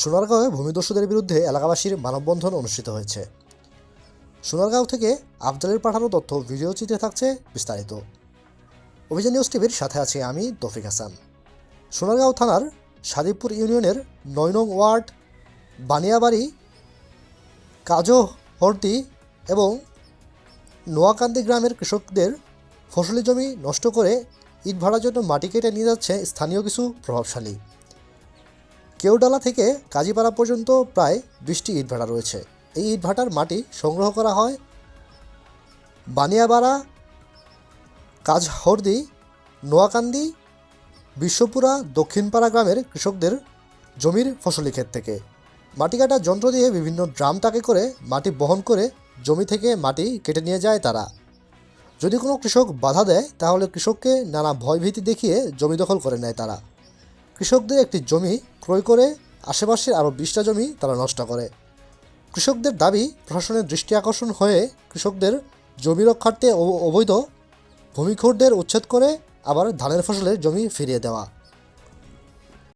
সোনারগাঁওয়ে ভূমিদস্যুদের বিরুদ্ধে এলাকাবাসীর মানববন্ধন অনুষ্ঠিত হয়েছে। সোনারগাঁও থেকে আফজালের পাঠানো তথ্য ভিডিও চিত্রে থাকছে বিস্তারিত। অভিযান নিউজ টিভির সাথে আছি আমি তফিক হাসান। সোনারগাঁও থানার সাদিপুর ইউনিয়নের নয় নং ওয়ার্ড, বানিয়াবাড়ি কাজো হর্দি এবং নোয়াকান্দি গ্রামের কৃষকদের ফসলি জমি নষ্ট করে ইট ভাড়ার জন্য মাটি কেটে নিয়ে যাচ্ছে স্থানীয় কিছু প্রভাবশালী। কেওডালা থেকে কাজীপাড়া পর্যন্ত প্রায় বিশটি ইটভাটা রয়েছে। এই ইটভাটার মাটি সংগ্রহ করা হয় বানিয়াবাড়া, কাজহর্দি, নোয়াকান্দি, বিশ্বপুরা, দক্ষিণপাড়া গ্রামের কৃষকদের জমির ফসলি ক্ষেত থেকে। মাটি কাটার যন্ত্র দিয়ে বিভিন্ন ড্রাম টাকে করে মাটি বহন করে জমি থেকে মাটি কেটে নিয়ে যায় তারা। যদি কোনো কৃষক বাধা দেয়, তাহলে কৃষককে নানা ভয়ভীতি দেখিয়ে জমি দখল করে নেয় তারা। কৃষকদের একটি জমি ক্রয় করে আশেপাশের আরও বিশটা জমি তারা নষ্ট করে। কৃষকদের দাবি, প্রশাসনের দৃষ্টি আকর্ষণ হয়ে কৃষকদের জমি রক্ষার্থে অবৈধ ভূমিখোরদের উচ্ছেদ করে আবার ধানের ফসলের জমি ফিরিয়ে দেওয়া।